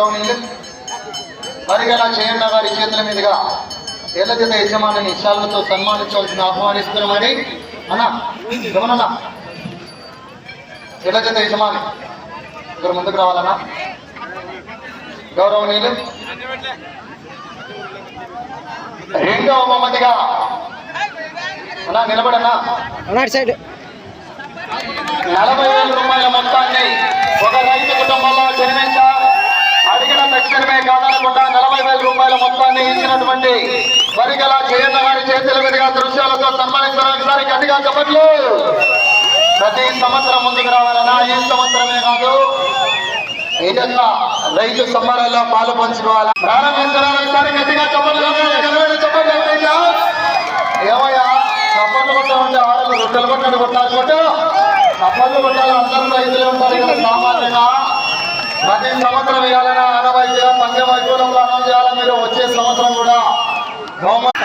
గౌరవనీయులు పరిగణ చేయన్న గారి చేతుల మీదుగా ఏళ్ళ జత యజమానిని శాలతో సన్మానించవలసిన ఆహ్వానిస్తున్నామని అన్న గమనన్న. ఏళ్ళ జత యజమాని ఇక్కడ ముందుకు రావాలన్నా. గౌరవనీయులు రెండవ బహుమతిగా అన్నా నిలబడన్నా. సైడ్. నలభై వేల రూపాయల మొత్తాన్ని ఒక రైతు కుటుంబంలో అడిగిన తక్షణమే కాదనకుండా నలభై వేల రూపాయల మొత్తాన్ని ఇచ్చినటువంటి పరిగల జయన్న గారి చేతుల మీదుగా దృశ్యాలతో సన్మానించడానికి సారి గట్టిగా చెప్పట్లు. ప్రతి సంవత్సరం ముందుకు రావాలన్నా ఈ సంవత్సరమే కాదు ఏదన్నా రైతు సంబరాల్లో పాలు పంచుకోవాలా? ప్రారంభించడానికి సారి గట్టిగా చెప్పట్లు. చెప్పట్లు. ఏమయ్యా? చప్పట్లు కొట్టాలంటే ఆడలు రొట్టెలు కొట్టడం కొట్టాలి కొట్టు. చప్పట్లు కొట్టాలి. అందరూ రైతులు ఉంటారు. సామాన్యంగా ప్రతి సంవత్సరం వేయాలన్నా ఆనవాయితీగా పంచ వైద్యులంలో అనౌన్స్ చేయాలి మీరు వచ్చే సంవత్సరం కూడా గవర్నమెంట్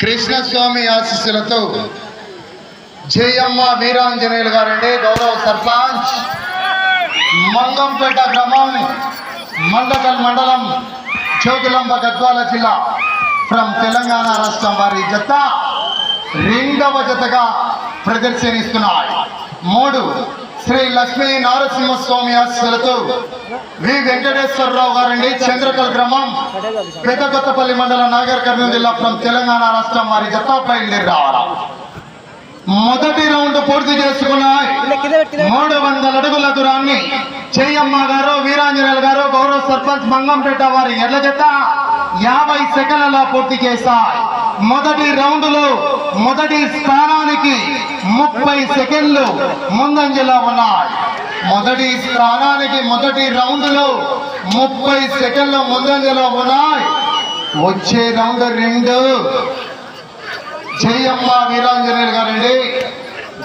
కృష్ణస్వామి ఆశీస్సులతో జయమ్మ వీరాంజనేయులు గారండి. గౌరవ సర్పంచ్. మంగంపేట గ్రామం మండకల్ మండలం జోగులంబ గద్వాల జిల్లా ఫ్రమ్ తెలంగాణ రాష్ట్రం వారి జత రెండవ జతగా ప్రదర్శనిస్తున్నాయి. మూడు శ్రీ లక్ష్మీ నారసింహస్వామి ఆశీస్సులతో వి వెంకటేశ్వరరావు గారండి. చంద్రకల్ గ్రామం పెద్ద కొత్తపల్లి మండలం నాగర్ కర్నూలు జిల్లా ఫ్రమ్ తెలంగాణ రాష్ట్రం వారి జత బయలుదేరి రావాలి? మొదటి రౌండ్ పూర్తి చేసుకున్నాయి. మూడు వందల అడుగుల దూరాన్ని చెయ్యమ్మ గారు వీరాంజనేయులు గారు గౌరవ సర్పంచ్ మంగంపేట వారి ఎడ్ల జత యాభై సెకండ్లలో పూర్తి చేశాయి. మొదటి రౌండ్లో మొదటి స్థానానికి ముప్పై సెకండ్లు ముందంజలో ఉన్నాయి. మొదటి స్థానానికి మొదటి రౌండ్లో ముప్పై సెకండ్లు ముందంజలో ఉన్నాయి. వచ్చే రౌండ్ రెండు. జయమ్మ వీరాంజనేయులు గారండి.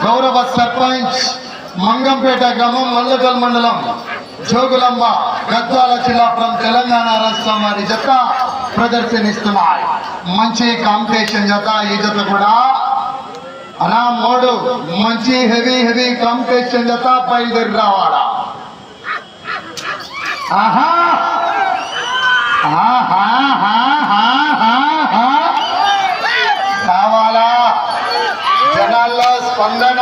గౌరవ సర్పంచ్ మంగంపేట గ్రామం మల్లగల్ మండలం జోగులంబ గద్వాల జిల్లా ఫ్రం తెలంగాణ రాష్ట్రం వారి జత ప్రదర్శనిస్తున్నాయి. మంచి కాంపిటీషన్ జత ఈ జత కూడా. అలా మూడు మంచి హెవీ హెవీ కాంపిటీషన్ జత బయలుదేరి రావాలా? ఆహా! ఆహా కావాలా జనాల్లో స్పందన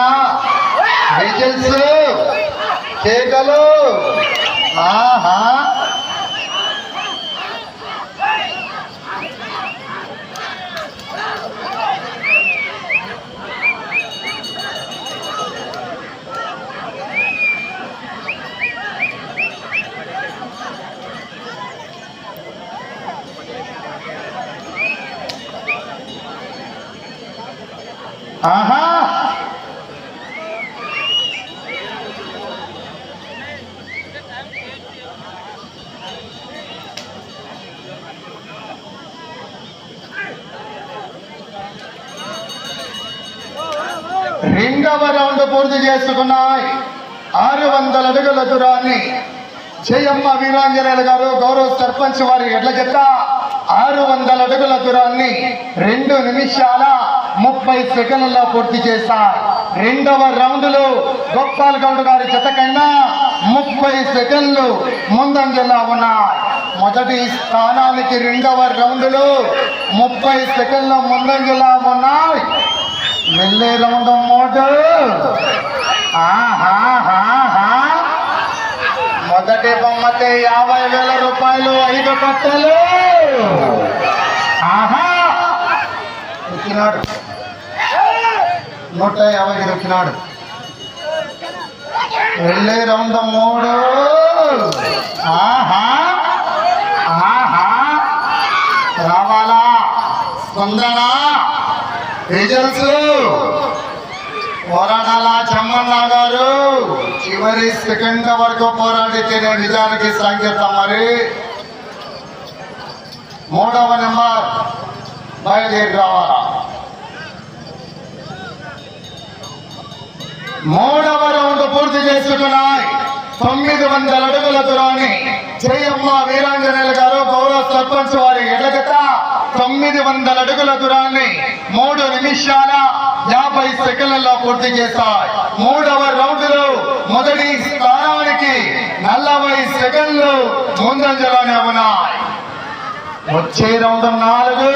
విజిల్స్ కేకలు ఆహా ఆహా రెండవ రౌండ్ పూర్తి చేసుకున్నాయి. ఆరు వందల అడుగుల దూరాన్ని జయమ్మ వీరాంజనేయులు గారు గౌరవ సర్పంచ్ వారి ఎడ్ల చెత్త. ఆరు వందల అడుగుల దూరాన్ని రెండు నిమిషాల ముప్పై సెకండ్లలో పూర్తి చేశారు. రెండవ రౌండ్లో గోపాల్ గౌడ్ గారి జత కన్నా ముప్పై సెకండ్లు ముందంజలో ఉన్నాయి. మొదటి స్థానానికి రెండవ రౌండ్లో ముప్పై సెకండ్ల ముందంజలో ఉన్నాయి. వెళ్ళే మొదటి బొమ్మతే యాభై వేల రూపాయలు ఐదు కట్టలు ఆహా ఎక్కినాడు నూట యాభైకి దొక్కినాడు వెళ్ళే రౌండ్ మూడు ఆహా ఆహా రావాలా స్పందన రిజల్ట్స్ చివరి సెకండ్ వరకు పోరాడితేనే నిజానికి సంకేతం. మరి మూడవ నెంబర్ బయలుదేరి రావాలా? మూడవ రౌండ్ పూర్తి చేసుకున్నాయి. తొమ్మిది వందల అడుగుల దూరాన్ని జయమ్మ వీరాంజనేయులు గారు గౌరవ సర్పంచ్ వారి ఎడగట తొమ్మిది వందల అడుగుల దూరాన్ని మూడు నిమిషాల యాభై సెకండ్లలో పూర్తి చేశాయి. మూడవ రౌండ్లో మొదటి స్థానానికి నలభై సెకండ్లు ముందంజలోనే ఉన్నాయి. వచ్చే రౌండ్ నాలుగు.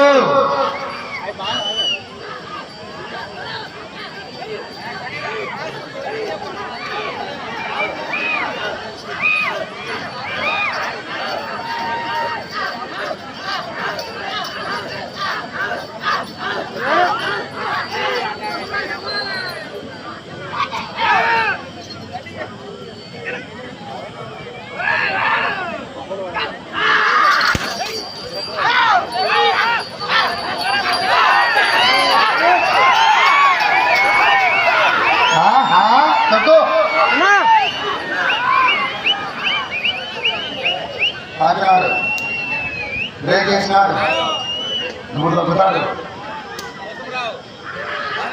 ఇప్పుడు తగ్గుతాడు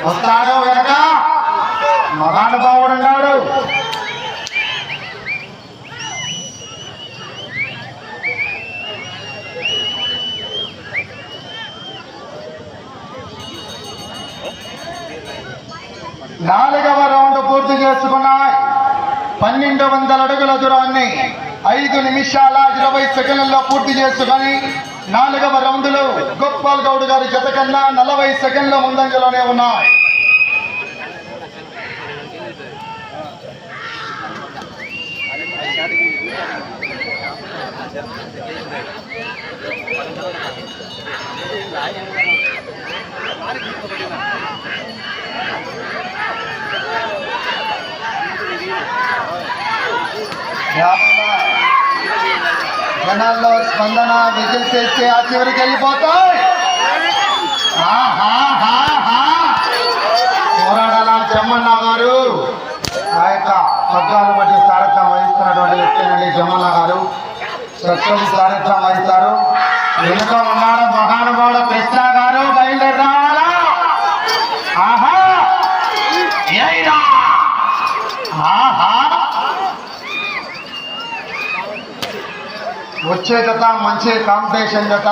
వస్తాడు వెనక. మహానుభావుడు ఉన్నాడు. నాలుగవ రౌండ్ పూర్తి చేసుకున్నాయి. పన్నెండు వందల అడుగుల దూరాన్ని ఐదు నిమిషాల ఇరవై సెకండ్లలో పూర్తి చేసుకొని నాలుగవ రౌండ్లో గోపాల్ గౌడ్ గారి జత కన్నా నలభై సెకండ్ల ముందంజలోనే ఉన్నాయి. జనాల్లో స్పందన విజిల్ చేస్తే ఆ చివరికి వెళ్ళిపోతాయి. ఆహాహాహా. పోరాడాల జమ్మన్న గారు? ఆ యొక్క పద్నాలుగు బట్టి కార్యక్రమం వహిస్తున్నటువంటి వ్యక్తినండి జమ్మన్న గారు. సత్యం కార్యక్రమం వహిస్తారు. వెనుక ఉన్నాడు మహానుభావుడు కృష్ణ గారు బయలుదేరి రావాలా ఆహా ఏయ్రా. ఆహా వచ్చే జత మంచి కాంపిటీషన్ జత.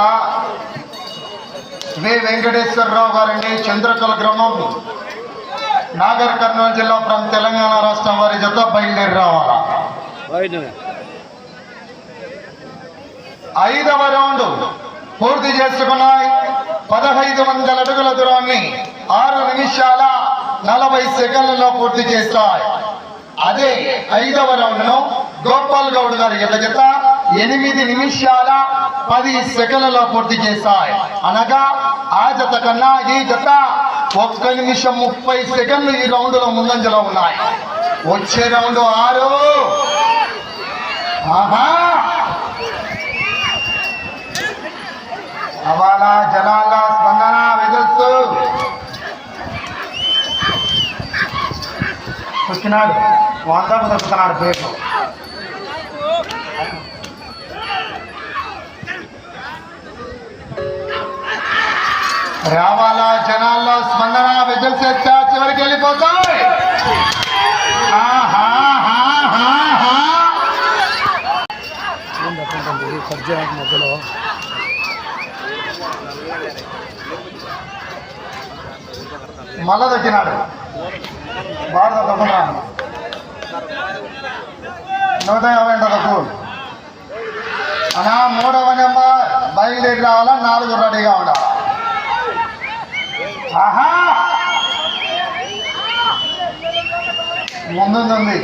వి వెంకటేశ్వరరావు గారండి చంద్రకల గ్రామం. నాగర్ కర్నూలు జిల్లా ఫ్రం తెలంగాణ రాష్ట్రం వారి జత బయలుదేరి రావాలా? ఐదవ రౌండ్ పూర్తి చేసుకున్నాయి. పదహైదు వందల అడుగుల దూరాన్ని ఆరు నిమిషాల నలభై సెకండ్లలో పూర్తి చేస్తాయి. అదే ఐదవ రౌండ్ను గోపాల్ గౌడ్ గారి ఎడ్ల జత. ఎనిమిది నిమిషాల పది సెకండ్లలో పూర్తి చేస్తాయి అనగా ఆ జత కన్నా ఈ జత ఒక్క నిమిషం ముప్పై సెకండ్లు ఈ రౌండ్లో ముందంజలో ఉన్నాయి. వచ్చే రౌండ్ ఆరు. ఆహా! అవాల జనాల స్పందన వెదులుతూ వచ్చినాడు వందకు దొరుకుతున్నాడు పేరు. రావాలా జనాల్లో స్పందన విజులు చేస్తా చివరికి వెళ్ళిపోతాయి. మధ్యలో మళ్ళా దొక్కినాడు భారత దొక్కుతున్నాను నూట యాభై దొక్కు అనా మూడవ నెంబర్ బయలుదేరి రావాలా? నాలుగు రెడీగా ఉండాలి? ముందుందండి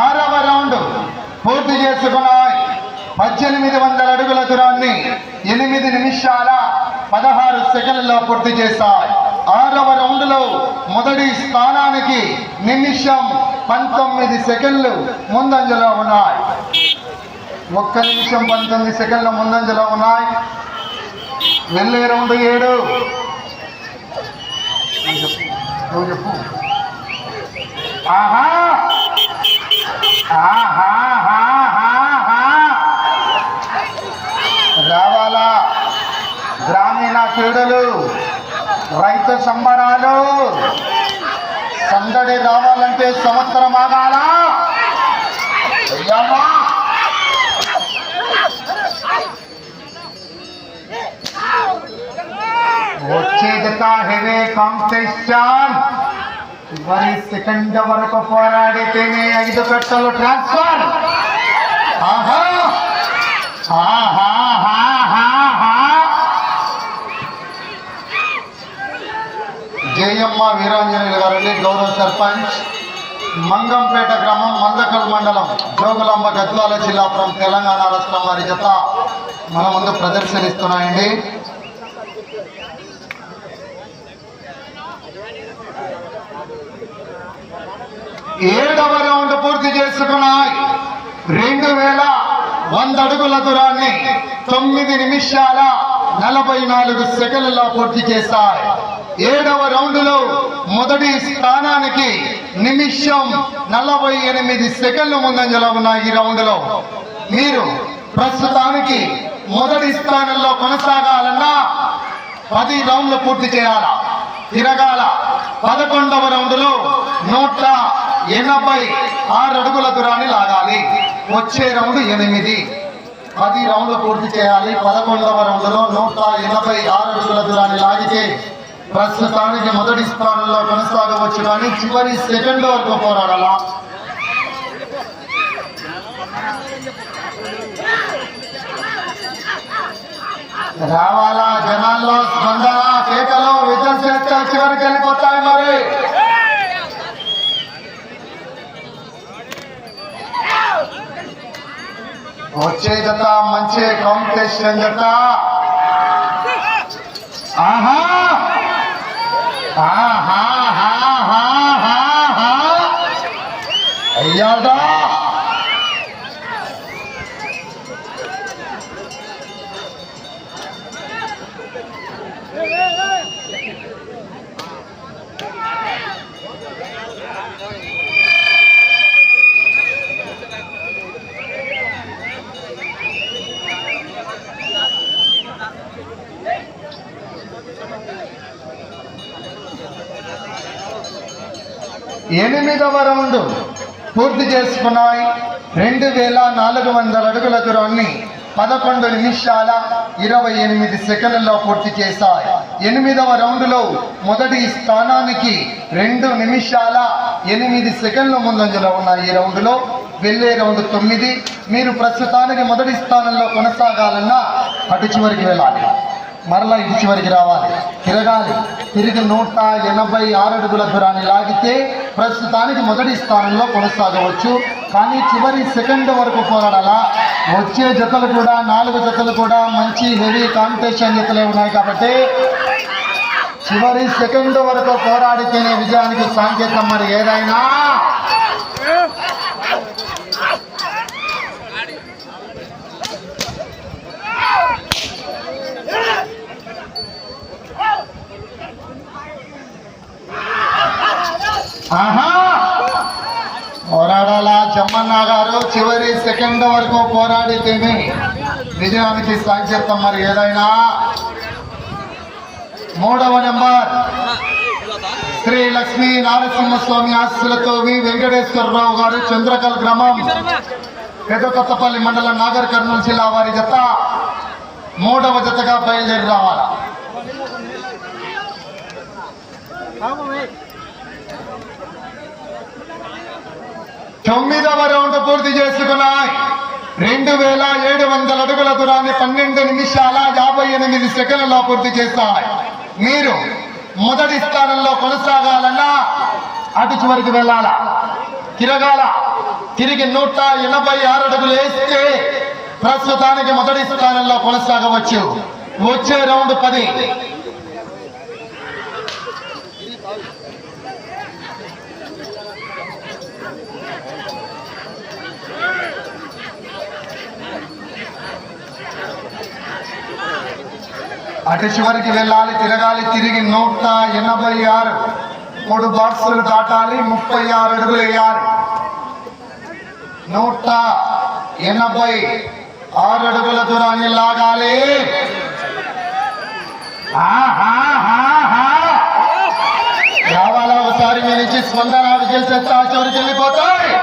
ఆరవ రౌండ్ పూర్తి చేసుకున్నాయి. పద్దెనిమిది వందల అడుగుల దూరాన్ని ఎనిమిది నిమిషాల పదహారు సెకండ్లలో పూర్తి చేశాయి. ఆరవ రౌండ్లో మొదటి స్థానానికి నిమిషం పంతొమ్మిది సెకండ్లు ముందంజలో ఉన్నాయి. ఒక్క నిమిషం పంతొమ్మిది సెకండ్ల ముందంజలో ఉన్నాయి. వెళ్ళే రెండు ఏడు. నువ్వు చెప్పు. నువ్వు ఆహా! క్రీడలు రైతు సంబరాలు సందడి రావాలంటే సంవత్సరం ఆగాలా? వచ్చే జత కాంపిటీషన్ మరి సెకండ్ వరకు పోరాడితేనే ఐదు కట్టలు ట్రాన్స్ఫర్. ఆహా! ఆహాహాహాహా. జయమ్మ వీరాంజనేయులు గారండి గౌరవ సర్పంచ్. మంగంపేట గ్రామం మందకల్ మండలం జోగులాంబ గద్వాల జిల్లాపురం తెలంగాణ రాష్ట్రం వారి జత మన ముందు ప్రదర్శనిస్తున్నాయండి. ఏడవ రౌండ్ పూర్తి చేసుకున్నాయి. రెండు వేల వంద అడుగుల దూరాన్ని తొమ్మిది నిమిషాల నలభై నాలుగు సెకండ్లలో పూర్తి చేశాయి. ఏడవ రౌండ్లో మొదటి స్థానానికి నిమిషం నలభై ఎనిమిది సెకండ్లు ముందంజలో ఉన్నాయి ఈ రౌండ్లో. మీరు ప్రస్తుతానికి మొదటి స్థానంలో కొనసాగాలన్నా పది రౌండ్లు పూర్తి చేయాలా? తిరగాల? పదకొండవ రౌండ్లో నూట ఎనభై ఆరు అడుగుల దూరాన్ని లాగాలి. వచ్చే రౌండ్ ఎనిమిది. పది రౌండ్లు పూర్తి చేయాలి. పదకొండవ రౌండ్లో నూట ఎనభై ఆరు అడుగుల దూరాన్ని లాగితే ప్రస్తుతానికి మొదటి స్థానంలో కొనసాగవచ్చు కానీ చివరి సెకండ్ వరకు పోరాడాలా? రావాలా జనాల్లో స్పందన కేకలు విద్యుత్ చివరికి వెళ్ళిపోతాయి మరి వచ్చే జత మంచి కాంపిటీషన్ జత. ఆహా ఆహాహాహాహా. అయ్యాదా ఎనిమిదవ రౌండ్ పూర్తి చేసుకున్నాయి. రెండు వేల నాలుగు వందల అడుగుల దూరాన్ని పదకొండు నిమిషాల ఇరవై ఎనిమిది సెకండ్లలో పూర్తి చేశాయి. ఎనిమిదవ రౌండ్లో మొదటి స్థానానికి రెండు నిమిషాల ఎనిమిది సెకండ్ల ముందంజలో ఉన్న ఈ రౌండ్లో వెళ్ళే రౌండ్ తొమ్మిది. మీరు ప్రస్తుతానికి మొదటి స్థానంలో కొనసాగాలన్నా అటు చివరికి వెళ్ళాలి. మరలా ఇటు చివరికి రావాలి. తిరగాలి. తిరిగి నూట ఎనభై ఆరు అడుగుల దూరాన్ని లాగితే ప్రస్తుతానికి మొదటి స్థానంలో కొనసాగవచ్చు. కానీ చివరి సెకండ్ వరకు పోరాడాలా? వచ్చే జతలు కూడా నాలుగు జతలు కూడా మంచి హెవీ కాంపిటీషన్ జతలే ఉన్నాయి కాబట్టి చివరి సెకండ్ వరకు పోరాడితేనే విజయానికి సాంకేతం మరి ఏదైనా పోరాడాలా జమ్మన్న గారు చివరి సెకండ్ వరకు పోరాడితేనే విజయానికి సాధ్యత మరి ఏదైనా. మూడవ నెంబర్ శ్రీ లక్ష్మీ నారసింహస్వామి ఆశీస్సులతో వి వెంకటేశ్వరరావు గారు చంద్రకల్ గ్రామం పెద్ద కొత్తపల్లి మండలం నాగర్ కర్నూలు జిల్లా వారి జత మూడవ జతగా బయలుదేరి రావాలి. తొమ్మిదవ రౌండ్ పూర్తి చేసుకున్నాయి. రెండు వేల ఏడు వందల అడుగుల దూరాన్ని పన్నెండు నిమిషాల యాభై ఎనిమిది సెకండ్లలో పూర్తి చేస్తాయి. మీరు మొదటి స్థానంలో కొనసాగాలన్నా అటు చివరికి వెళ్ళాలా. తిరగాల. తిరిగి నూట ఎనభై ఆరు అడుగులు వేస్తే ప్రస్తుతానికి మొదటి స్థానంలో కొనసాగవచ్చు. వచ్చే రౌండ్ పది. అటు చివరికి వెళ్ళాలి తిరగాలి తిరిగి నూట ఎనభై ఆరు. మూడు బాక్సులు దాటాలి ముప్పై ఆరు అడుగులు వేయాలి. నూట ఎనభై ఆరు అడుగుల దూరాన్ని లాగాలి. ఆహాహాహా. రావాలా ఒకసారి మీ నుంచి స్పందన విజయ్ చివరికి వెళ్ళిపోతాయి.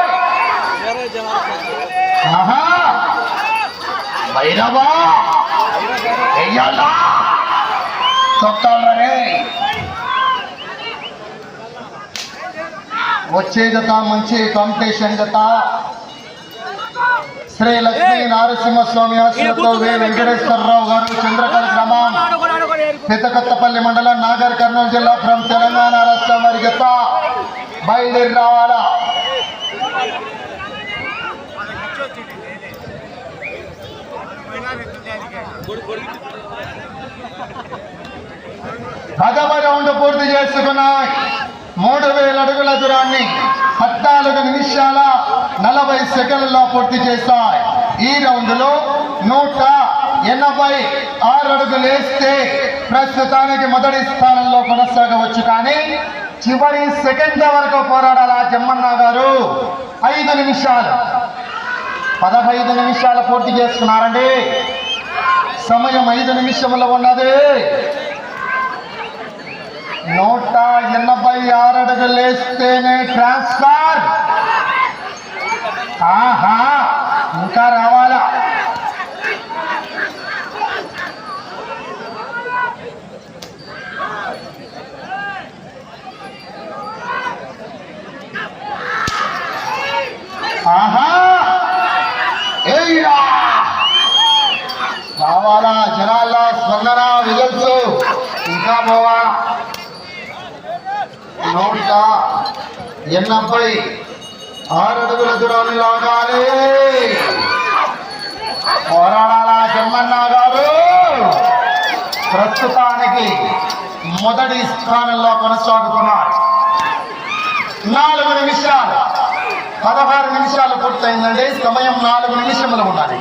ఆహా. భైరవా. తొక్కాలరే. వచ్చే జత మంచి కాంపిటీషన్ జత. శ్రీ లక్ష్మీ నరసింహస్వామి ఆశ్రమంతో వే. వెంకటేశ్వరరావు గారు చంద్రకళ గ్రామం. పెద్దకొత్తపల్లి మండలం నాగర్ కర్నూలు జిల్లా ఫ్రం తెలంగాణ రాష్ట్రం వారి జత. బయలుదేరి రావాలా? పదవ రౌండ్ పూర్తి చేసుకున్నాయి మూడు వేల అడుగుల దూరాన్ని పద్నాలుగు నిమిషాల నలభై సెకండ్లలో పూర్తి చేశాయి ఈ రౌండ్లో నూట ఎనభై ఆరు అడుగులు వేస్తే ప్రస్తుతానికి మొదటి స్థానంలో కొనసాగవచ్చు. కానీ చివరి సెకండ్ వరకు పోరాడాల జమ్మన్న గారు? ఐదు నిమిషాలు. పదహైదు నిమిషాలు పూర్తి చేసుకున్నారండి. సమయం ఐదు నిమిషంలో ఉన్నది. నూట ఎనభై ఆరు అడుగులు వేస్తేనే ట్రాన్స్ఫర్ ఆహా ఇంకా రావాలి ఆహా ఏయ్యా రావాలా జనాల్లో స్పందన విజల్స్ ఇంకా పోవా నూట ఎనభై ఆరు అడుగుల దూరాన్ని లాగాలి. పోరాడాలా జమ్మన్న గారు? ప్రస్తుతానికి మొదటి స్థానంలో కొనసాగుతున్నారు. నాలుగు నిమిషాలు పదహారు నిమిషాలు పూర్తయిందండి. సమయం నాలుగు నిమిషములు ఉన్నది.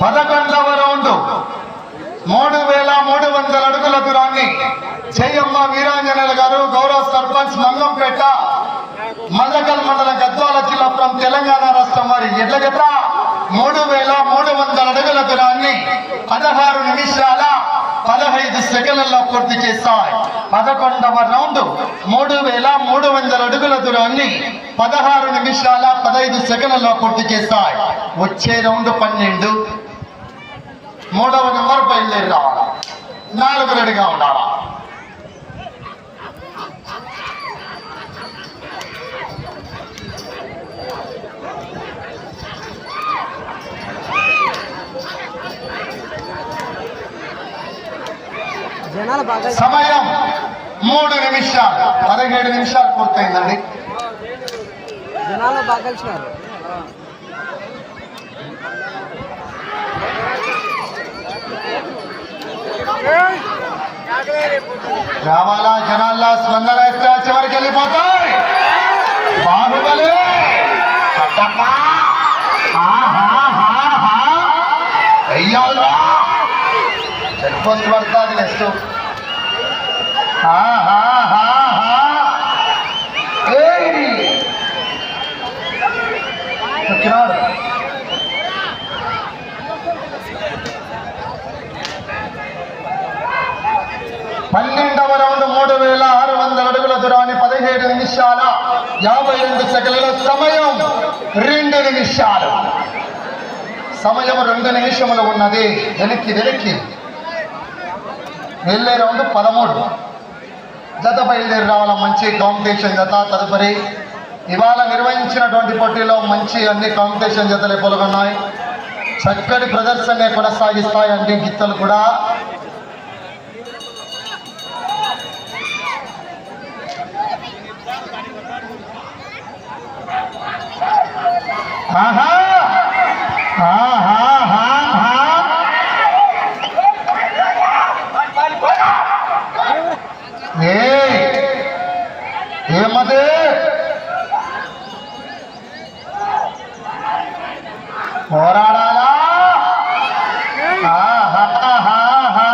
పదకొండవ రౌండ్ మూడు వేల మూడు వందల అడుగుల దూరాన్ని జయమ్మ వీరాంజనేయులు గారు గౌరవ సర్పంచ్ మంగంపేట మల్లకల్ మండల గద్వాల జిల్లా ఫ్రం తెలంగాణ రాష్ట్రం వారి ఎడ్ల మూడు వేల మూడు వందల అడుగుల దూరాన్ని పదహారు నిమిషాల పదహైదు సెకండ్లలో పూర్తి చేస్తాయి పదకొండవ రౌండ్ మూడు వేల మూడు వందల అడుగుల దూరాన్ని పదహారు నిమిషాల పదహైదు సెకండ్లలో పూర్తి చేస్తాయి వచ్చే రౌండ్ పన్నెండు. మూడవ నెంబర్ బయలుదేరి రావాలా నాలుగు రెడీగా ఉండాలా? సమయం మూడు నిమిషాలు. పదిహేడు నిమిషాలు పూర్తయిందండి. జనాలు బాగా కలిసినారు. రావాలా జనాల్లో స్పందన ఇస్తే చివరికి వెళ్ళిపోతాయి బాహుబలి కట్టప్ప. ఆహాహాహా. చెక్ పోస్ట్ పడుతుంది నెక్స్ట్ ఆహాహాహా. ఏయ్. ఎక్కినాడు. పన్నెండవ రౌండ్ మూడు వేల ఆరు వందల అడుగుల దూరాన్ని పదిహేడు నిమిషాల యాభై రెండు సెకండ్ల సమయం రెండు నిమిషాలు. సమయం రెండు నిమిషములు ఉన్నది. వెనక్కి వెనక్కి. వెళ్ళే రౌండ్ పదమూడు. జత బయలుదేరి రావాల? మంచి కాంపిటీషన్ జత తదుపరి. ఇవాళ నిర్వహించినటువంటి పోటీలో మంచి అన్ని కాంపిటీషన్ జతలే పాల్గొన్నాయి. చక్కటి ప్రదర్శన కొనసాగిస్తాయి అంటే గిత్తలు కూడా. ఆహా ఆహాహాహా. ఏయ్, ఏమది పోరాడాలా ఆహాహాహాహా.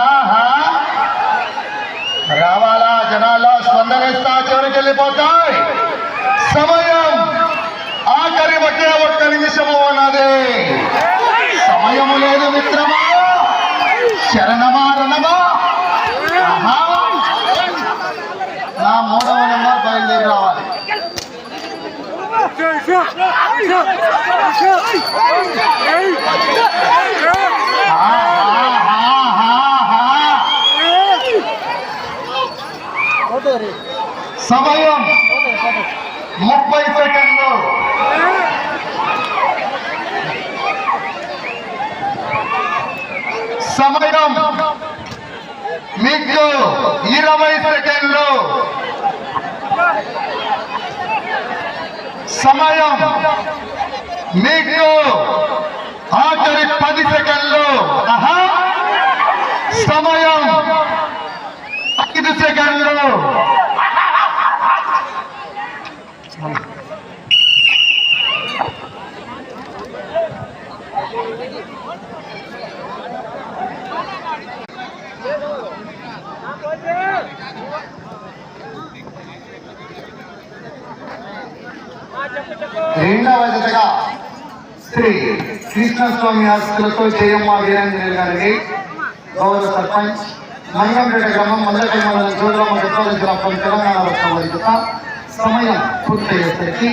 రావాలా జనాల్లో స్పందనిస్తా చివరికి వెళ్ళిపోతాయి సమయం ఆఖరి ఒకే ఒక్క నిమిషము ఉన్నది సమయము లేదు మిత్రమా. శరణమా రణమా. నా మూడవ నెంబర్ బయలుదేరి రావాలి. సమయం ముప్పై సెకండ్ సమయం. మీకు ఇరవై సెకండ్లు. సమయం. మీకు ఆఖరి పది సెకండ్లు. సమయం. ఐదు సెకండ్లు. రెండవ జతగా శ్రీ కృష్ణస్వామి ఆస్తులతో జయమ్మ వీరంజనేయులు గారికి గౌరవ సర్పంచ్ మంగంపేట గ్రామం మందటి మండలం చోదరమ్మ గద్వాల తెలంగాణ రాష్ట్రం వరకు సమయం పూర్తయ్యేసరికి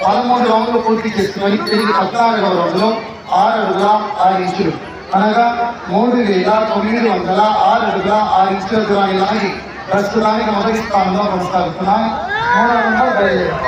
పదమూడు రౌండ్లు పూర్తి చేసుకుని తిరిగి పద్నాలుగు రౌండ్లో ఆరు అడుగుల ఆరు ఇంచులు అనగా మూడు వేల తొమ్మిది వందల ఆరు అడుగుల ఆరు ఇంచుల దూరాన్ని లాగి ప్రస్తుతానికి మొదటి స్థానంలో కొనసాగుతున్నాయి మూడు రౌండ్లో బయలుదేరాం